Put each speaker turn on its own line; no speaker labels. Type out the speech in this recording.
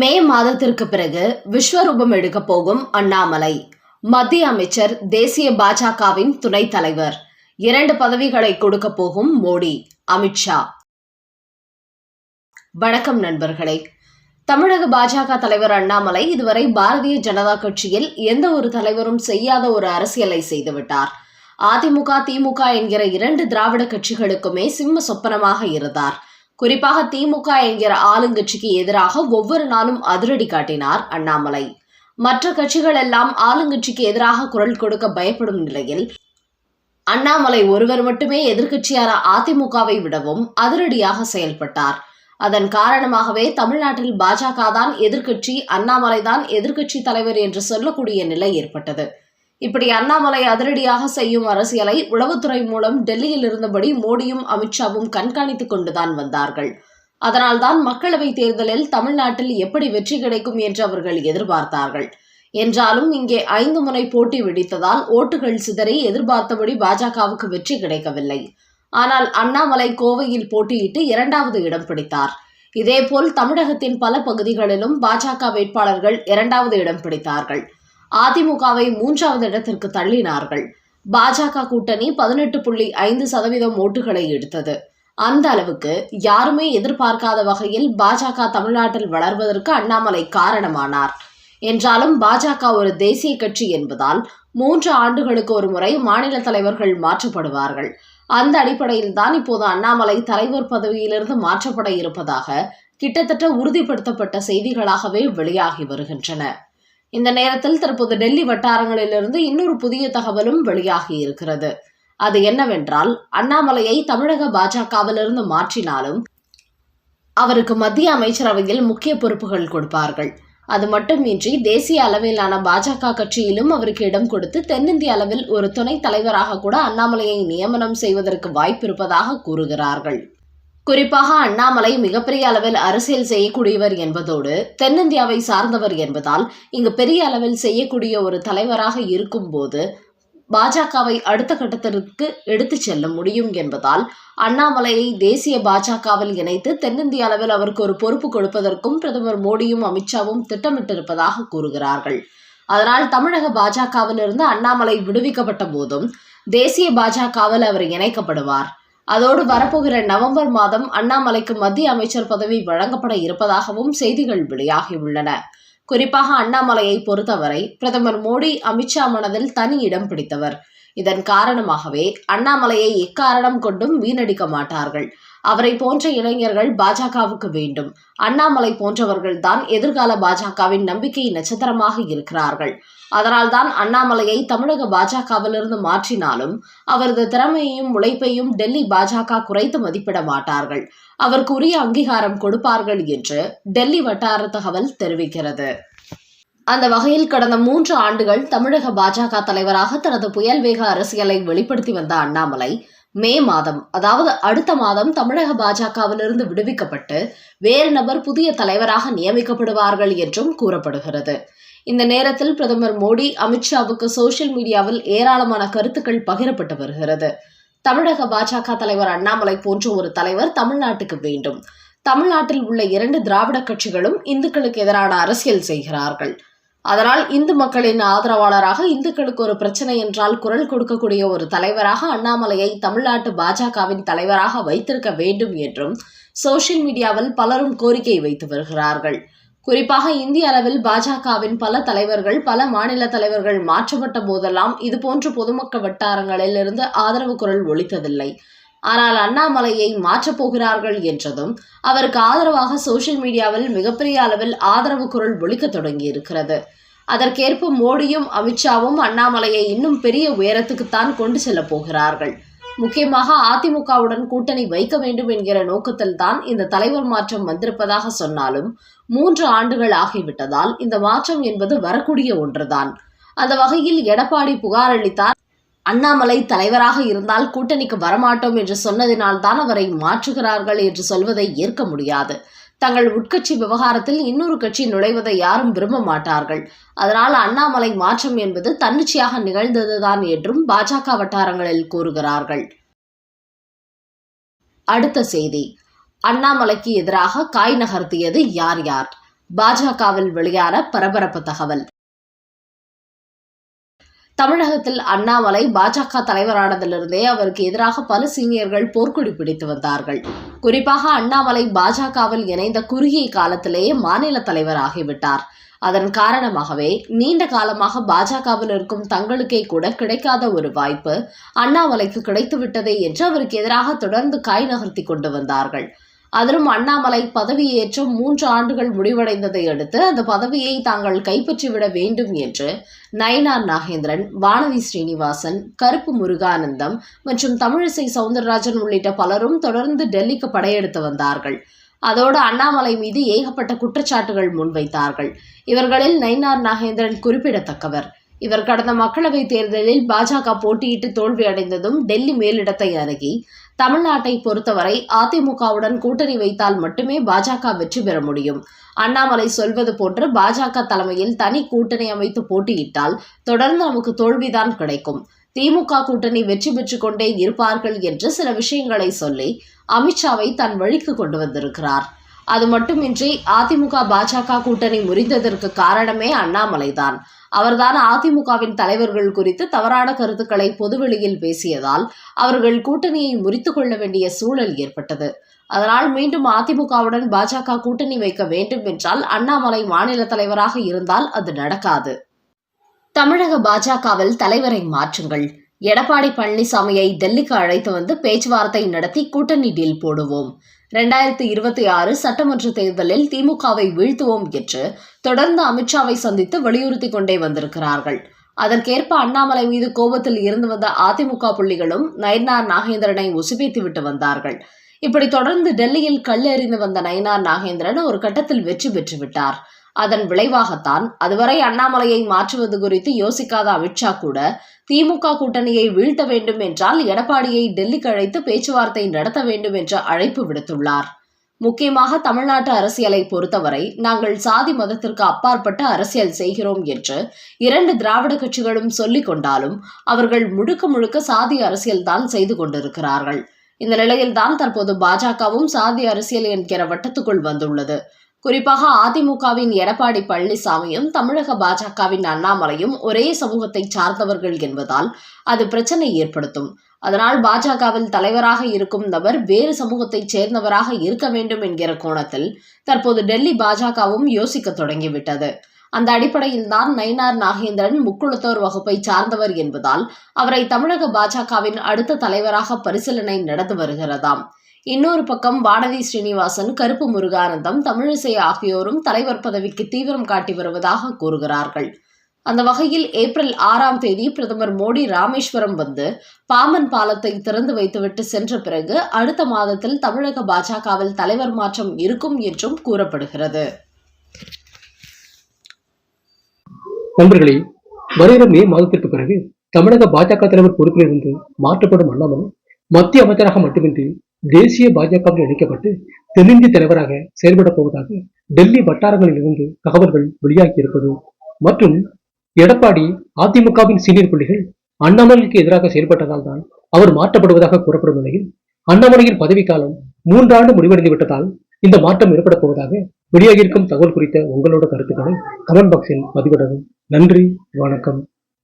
மே மாதத்திற்கு பிறகு விஸ்வரூபம் எடுக்க போகும் அண்ணாமலை. மத்திய அமைச்சர் தேசிய பாஜகவின் துணைத் தலைவர். இரண்டு பதவிகளை கொடுக்க போகும் மோடி அமித்ஷா வணக்கம் நண்பர்களே. தமிழக பாஜக தலைவர் அண்ணாமலை இதுவரை பாரதிய ஜனதா கட்சியில் எந்த ஒரு தலைவரும் செய்யாத ஒரு அரசியலை செய்துவிட்டார். அதிமுக திமுக என்கிற இரண்டு திராவிட கட்சிகளுக்குமே சிம்ம சொப்பனமாக இருந்தார். குறிப்பாக திமுக என்கிற ஆளுங்கட்சிக்கு எதிராக ஒவ்வொரு நாளும் அதிரடி காட்டினார் அண்ணாமலை. மற்ற கட்சிகள் எல்லாம் ஆளுங்கட்சிக்கு எதிராக குரல் கொடுக்க பயப்படும் நிலையில் அண்ணாமலை ஒருவர் மட்டுமே எதிர்க்கட்சியான அதிமுகவை விடவும் அதிரடியாக செயல்பட்டார். அதன் காரணமாகவே தமிழ்நாட்டில் பாஜக தான் எதிர்க்கட்சி அண்ணாமலை தான் எதிர்க்கட்சி தலைவர் என்று சொல்லக்கூடிய நிலை ஏற்பட்டது. இப்படி அண்ணாமலை அதிரடியாக செய்யும் அரசியலை உளவுத்துறை மூலம் டெல்லியில் இருந்தபடி மோடியும் அமித்ஷாவும் கண்காணித்துக் கொண்டுதான் வந்தார்கள். அதனால்தான் மக்களவைத் தேர்தலில் தமிழ்நாட்டில் எப்படி வெற்றி கிடைக்கும் என்று அவர்கள் எதிர்பார்த்தார்கள். என்றாலும் இங்கே ஐந்து முறை போட்டி வெடித்ததால் ஓட்டுகள் சிதறி எதிர்பார்த்தபடி பாஜகவுக்கு வெற்றி கிடைக்கவில்லை. ஆனால் அண்ணாமலை கோவையில் போட்டியிட்டு இரண்டாவது இடம் பிடித்தார். இதேபோல் தமிழகத்தின் பல பகுதிகளிலும் பாஜக வேட்பாளர்கள் இரண்டாவது இடம் பிடித்தார்கள். அதிமுகவை மூன்றாவது இடத்திற்கு தள்ளினார்கள். பாஜக கூட்டணி பதினெட்டு புள்ளி ஐந்து சதவீதம் ஓட்டுகளை எடுத்தது. அந்த அளவுக்கு யாருமே எதிர்பார்க்காத வகையில் பாஜக தமிழ்நாட்டில் வளர்வதற்கு அண்ணாமலை காரணமானார். என்றாலும் பாஜக ஒரு தேசிய கட்சி என்பதால் மூன்று ஆண்டுகளுக்கு ஒரு முறை மாநில தலைவர்கள் மாற்றப்படுவார்கள். அந்த அடிப்படையில் தான் இப்போது அண்ணாமலை தலைவர் பதவியிலிருந்து மாற்றப்பட இருப்பதாக கிட்டத்தட்ட உறுதிப்படுத்தப்பட்ட செய்திகளாகவே வெளியாகி வருகின்றன. இந்த நேரத்தில் தற்போது டெல்லி வட்டாரங்களிலிருந்து இன்னொரு புதிய தகவலும் வெளியாகி இருக்கிறது. அது என்னவென்றால் அண்ணாமலையை தமிழக பாஜகவிலிருந்து மாற்றினாலும் அவருக்கு மத்திய அமைச்சரவையில் முக்கிய பொறுப்புகள் கொடுப்பார்கள். அது மட்டுமின்றி தேசிய அளவிலான பாஜக கட்சியிலும் அவருக்கு இடம் கொடுத்து தென்னிந்திய அளவில் ஒரு துணைத் தலைவராக கூட அண்ணாமலையை நியமனம் செய்வதற்கு வாய்ப்பிருப்பதாக கூறுகிறார்கள். குறிப்பாக அண்ணாமலை மிகப்பெரிய அளவில் அரசியல் செய்யக்கூடியவர் என்பதோடு தென்னிந்தியாவை சார்ந்தவர் என்பதால் இங்கு பெரிய அளவில் செய்யக்கூடிய ஒரு தலைவராக இருக்கும்போது பாஜகவை அடுத்த கட்டத்திற்கு எடுத்து செல்ல முடியும் என்பதால் அண்ணாமலையை தேசிய பாஜகவில் இணைத்து தென்னிந்திய அளவில் அவருக்கு ஒரு பொறுப்பு கொடுப்பதற்கும் பிரதமர் மோடியும் அமித்ஷாவும் திட்டமிட்டிருப்பதாக கூறுகிறார்கள். அதனால் தமிழக பாஜகவிலிருந்து அண்ணாமலை விடுவிக்கப்பட்ட போதும் தேசிய பாஜகவில் அவர் இணைக்கப்படுவார். அதோடு வரப்போகிற நவம்பர் மாதம் அண்ணாமலைக்கு மத்திய அமைச்சர் பதவி வழங்கப்பட இருப்பதாகவும் செய்திகள் வெளியாகியுள்ளன. குறிப்பாக அண்ணாமலையை பொறுத்தவரை பிரதமர் மோடி அமித்ஷா மனதில் தனி இடம் பிடித்தவர். இதன் காரணமாகவே அண்ணாமலையை எக்காரணம் கொண்டும் வீணடிக்க மாட்டார்கள். அவரை போன்ற இளைஞர்கள் பாஜகவுக்கு வேண்டும். அண்ணாமலை போன்றவர்கள் தான் எதிர்கால பாஜகவின் நம்பிக்கை நட்சத்திரமாக இருக்கிறார்கள். அதனால்தான் அண்ணாமலையை தமிழக பாஜகவிலிருந்து மாற்றினாலும் அவரது திறமையையும் உழைப்பையும் டெல்லி பாஜக குறைத்து மதிப்பிட மாட்டார்கள். அவருக்கு உரிய அங்கீகாரம் கொடுப்பார்கள் என்று டெல்லி வட்டார தகவல் தெரிவிக்கிறது. அந்த வகையில் கடந்த மூன்று ஆண்டுகள் தமிழக பாஜக தலைவராக தனது புயல் வேக அரசியலை வெளிப்படுத்தி வந்த அண்ணாமலை மே மாதம் அதாவது அடுத்த மாதம் தமிழக பாஜகவிலிருந்து விடுவிக்கப்பட்டு வேறு நபர் புதிய தலைவராக நியமிக்கப்படுவார்கள் என்றும் கூறப்படுகிறது. இந்த நேரத்தில் பிரதமர் மோடி அமித்ஷாவுக்கு சோசியல் மீடியாவில் ஏராளமான கருத்துக்கள் பகிரப்பட்டு வருகிறது. தமிழக பாஜக தலைவர் அண்ணாமலை போன்ற ஒரு தலைவர் தமிழ்நாட்டுக்கு வேண்டும். தமிழ்நாட்டில் உள்ள இரண்டு திராவிட கட்சிகளும் இந்துக்களுக்கு எதிரான அரசியல் செய்கிறார்கள். அதனால் இந்து மக்களின் ஆதரவாளராக இந்துக்களுக்கு ஒரு பிரச்சனை என்றால் குரல் கொடுக்கக்கூடிய ஒரு தலைவராக அண்ணாமலையை தமிழ்நாட்டு பாஜகவின் தலைவராக வைத்திருக்க வேண்டும் என்றும் சோசியல் மீடியாவில் பலரும் கோரிக்கை வைத்து வருகிறார்கள். குறிப்பாக இந்திய அளவில் பாஜகவின் பல தலைவர்கள் பல மாநில தலைவர்கள் மாற்றப்பட்ட போதெல்லாம் இதுபோன்று பொதுமக்கள் வட்டாரங்களில் இருந்து ஆதரவு குரல் ஒழித்ததில்லை ஆனால் அண்ணாமலையை மாற்றப் போகிறார்கள் என்றதும் அவருக்கு ஆதரவாக சோசியல் மீடியாவில் மிகப்பெரிய அளவில் ஆதரவு குரல் ஒழிக்க தொடங்கி இருக்கிறது அதற்கேற்ப மோடியும் அமித்ஷாவும் அண்ணாமலையை இன்னும் பெரிய உயரத்துக்குத்தான் கொண்டு செல்ல போகிறார்கள். முக்கியமாக அதிமுகவுடன் கூட்டணி வைக்க வேண்டும் என்கிற நோக்கத்தில் தான் இந்த தலைவர் மாற்றம் வந்திருப்பதாக சொன்னாலும் மூன்று ஆண்டுகள் ஆகிவிட்டதால் இந்த மாற்றம் என்பது வரக்கூடிய ஒன்றுதான். அந்த வகையில் எடப்பாடி புகார் அளித்தார். அண்ணாமலை தலைவராக இருந்தால் கூட்டணிக்கு வரமாட்டோம் என்று சொன்னதினால் தான் அவரை மாற்றுகிறார்கள் என்று சொல்வதை ஏற்க முடியாது. தங்கள் உட்கட்சி விவகாரத்தில் இன்னொரு கட்சி நுழைவதை யாரும் விரும்ப மாட்டார்கள். அதனால் அண்ணாமலை மாற்றம் என்பது தன்னிச்சையாக நிகழ்ந்ததுதான் என்றும் பாஜக வட்டாரங்களில் கூறுகிறார்கள். அடுத்த செய்தி. அண்ணாமலைக்கு எதிராக காய் நகர்த்தியது யார் யார்? பாஜகவில் வெளியான பரபரப்பு தகவல். தமிழகத்தில் அண்ணாமலை பாஜக தலைவரானதிலிருந்தே அவருக்கு எதிராக பல சீனியர்கள் போர்க்குடி பிடித்து வந்தார்கள். குறிப்பாக அண்ணாமலை பாஜகவில் இணைந்த குறுகிய காலத்திலேயே மாநில தலைவர் ஆகிவிட்டார் அதன் காரணமாகவே நீண்ட காலமாக பாஜகவில் இருக்கும் தங்களுக்கே கூட கிடைக்காத ஒரு வாய்ப்பு அண்ணாமலைக்கு கிடைத்துவிட்டதே என்று அவருக்கு எதிராக தொடர்ந்து காய் நகர்த்தி கொண்டு வந்தார்கள். அதிலும் அண்ணாமலை பதவியேற்று மூன்று ஆண்டுகள் முடிவடைந்ததை அடுத்து அந்த பதவியை தாங்கள் கைப்பற்றிவிட வேண்டும் என்று நயனார் நாகேந்திரன் வானதி ஸ்ரீனிவாசன் கருப்பு முருகானந்தம் மற்றும் தமிழிசை சவுந்தரராஜன் உள்ளிட்ட பலரும் தொடர்ந்து டெல்லிக்கு படையெடுத்து வந்தார்கள். அதோடு அண்ணாமலை மீது ஏகப்பட்ட குற்றச்சாட்டுகள் முன்வைத்தார்கள். இவர்களில் நயினார் நாகேந்திரன் குறிப்பிடத்தக்கவர். இவர் கடந்த மக்களவைத் தேர்தலில் பாஜக போட்டியிட்டு தோல்வியடைந்ததும் டெல்லி மேலிடத்தை அணுகி தமிழ்நாட்டை பொறுத்தவரை அதிமுகவுடன் கூட்டணி வைத்தால் மட்டுமே பாஜக வெற்றி பெற முடியும். அண்ணாமலை சொல்வது போன்று பாஜக தலைமையில் தனி கூட்டணி அமைத்து போட்டியிட்டால் தொடர்ந்து நமக்கு தோல்விதான் கிடைக்கும். திமுக கூட்டணி வெற்றி பெற்று கொண்டே இருப்பார்கள் என்று சில விஷயங்களை சொல்லி அமித்ஷாவை தன் வழிக்கு கொண்டு வந்திருக்கிறார். அது மட்டுமின்றி அதிமுக பாஜக கூட்டணி முறிந்ததற்கு காரணமே அண்ணாமலைதான். அவர்தான் அதிமுகவின் தலைவர்கள் குறித்து தவறான கருத்துக்களை பொதுவெளியில் பேசியதால் அவர்கள் கூட்டணியை முறித்துக் கொள்ள வேண்டிய சூழல் ஏற்பட்டது. அதனால் மீண்டும் அதிமுகவுடன் பாஜக கூட்டணி வைக்க வேண்டும் என்றால் அண்ணாமலை மாநில தலைவராக இருந்தால் அது நடக்காது. தமிழக பாஜகவில் தலைவரை மாற்றுங்கள். எடப்பாடி பழனிசாமியை டெல்லிக்கு அழைத்து வந்து பேச்சுவார்த்தை நடத்தி கூட்டணி டீல் போடுவோம். ரெண்டாயிரத்தி இருபத்தி ஆறு சட்டமன்ற தேர்தலில் திமுகவை வீழ்த்துவோம் என்று தொடர்ந்து அமித்ஷாவை சந்தித்து வலியுறுத்தி கொண்டே வந்திருக்கிறார்கள். அதற்கேற்ப அண்ணாமலை மீது கோபத்தில் இருந்து வந்த அதிமுக புள்ளிகளும் நயனார் நாகேந்திரனை உசுப்பேத்தி விட்டு வந்தார்கள். இப்படி தொடர்ந்து டெல்லியில் கல் எறிந்து வந்த நயனார் நாகேந்திரன் ஒரு கட்டத்தில் வெற்றி பெற்று விட்டார் அதன் விளைவாகத்தான் அதுவரை அண்ணாமலையை மாற்றுவது குறித்து யோசிக்காத அமித்ஷா கூட திமுக கூட்டணியை வீழ்த்த வேண்டும் என்றால் எடப்பாடியை டெல்லிக்கு அழைத்து பேச்சுவார்த்தை நடத்த வேண்டும் என்று அழைப்பு விடுத்துள்ளார். முக்கியமாக தமிழ்நாட்டு அரசியலை பொறுத்தவரை நாங்கள் சாதி மதத்திற்கு அப்பாற்பட்ட அரசியல் செய்கிறோம் என்று இரண்டு திராவிட கட்சிகளும் சொல்லிக் கொண்டாலும் அவர்கள் முழுக்க முழுக்க சாதி அரசியல் தான் செய்து கொண்டிருக்கிறார்கள். இந்த நிலையில்தான் தற்போது பாஜகவும் சாதி அரசியல் என்கிற வட்டத்துக்குள் வந்துள்ளது. குறிப்பாக அதிமுகவின் எடப்பாடி பழனிசாமியும் தமிழக பாஜகவின் அண்ணாமலையும் ஒரே சமூகத்தை சார்ந்தவர்கள் என்பதால் அது பிரச்சனை ஏற்படுத்தும். அதனால் பாஜகவில் தலைவராக இருக்கும் நபர் வேறு சமூகத்தைச் சேர்ந்தவராக இருக்க வேண்டும் என்கிற கோணத்தில் தற்போது டெல்லி பாஜகவும் யோசிக்க தொடங்கிவிட்டது. அந்த அடிப்படையில் தான் நயினார் நாகேந்திரன் முக்குளத்தோர் வகுப்பை சார்ந்தவர் என்பதால் அவரை தமிழக பாஜகவின் அடுத்த தலைவராக பரிசீலனை நடந்து வருகிறதாம். இன்னொரு பக்கம் வானதி ஸ்ரீனிவாசன் கருப்பு முருகானந்தம் தமிழிசை ஆகியோரும் தலைவர் பதவிக்கு தீவிரம் காட்டி வருவதாக கூறுகிறார்கள். அந்த வகையில் ஏப்ரல் ஆறாம் தேதி பிரதமர் மோடி ராமேஸ்வரம் வந்து பாமன் பாலத்தை திறந்து வைத்துவிட்டு சென்ற பிறகு அடுத்த மாதத்தில் தமிழக பாஜகவில் தலைவர் மாற்றம் இருக்கும் என்றும் கூறப்படுகிறது.
நண்பர்களே வருகிற மே மாதத்திற்கு பிறகு தமிழக பாஜக தலைவர் பொறுப்பிலிருந்து மாற்றப்படும் அண்ணாமலை மத்திய அமைச்சராக மட்டுமின்றி தேசிய பாஜகவில் இணைக்கப்பட்டு தென்னிந்திய தலைவராக செயல்படப் போவதாக டெல்லி வட்டாரங்களில் இருந்து தகவல்கள் வெளியாகியிருப்பது மற்றும் எடப்பாடி அதிமுகவின் சீனியர் புள்ளிகள் அண்ணாமலைக்கு எதிராக செயல்பட்டதால் தான் அவர் மாற்றப்படுவதாக கூறப்படும் நிலையில் அண்ணாமலையின் பதவிக்காலம் மூன்றாண்டு முடிவடைந்து விட்டதால் இந்த மாற்றம் ஏற்பட போவதாக வெளியாகியிருக்கும் தகவல் குறித்த உங்களோட கருத்துக்களை கமெண்ட் பாக்ஸில் பதிவிடவும். நன்றி வணக்கம்.